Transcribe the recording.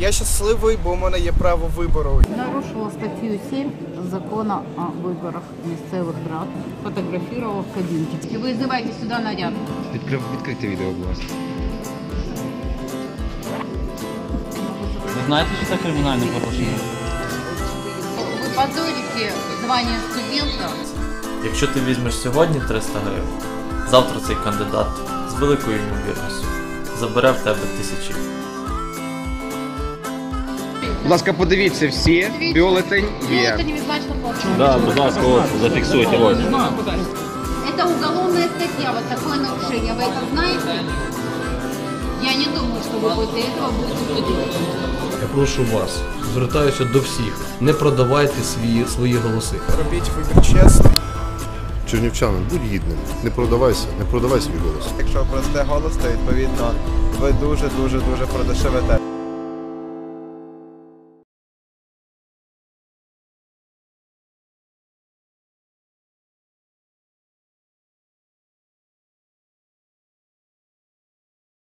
Я щасливий, бо у мене є право вибору. Нарушила статтю 7 закону о виборах місцевих рад, фотографував кабінки. Визивайте сюди наряд. Відкрив відкрите відео, будь ласка. Ви знаєте, що це кримінальне порушення? Ви позорите звання студента. Якщо ти візьмеш сьогодні 300 гривень, завтра цей кандидат з великою ймовірністю забере в тебе тисячі. Будь ласка, подивіться всі. Бюлетень є. Это невозможно получить. Да, будь ласка, от, зафіксуйте. Ось. Это уголовная статья, вот такое нарушение. Вы это знаете? Я не думаю, что вы после этого будете судить. Я прошу вас, звертаюся до всіх, не продавайте свої, свої голоси. Робіть вибір чесно. Чернівчанин, будь гідним, не продавайся, не продавай свій голос. Якщо просте голос, то відповідно ви дуже дуже дуже продешевите.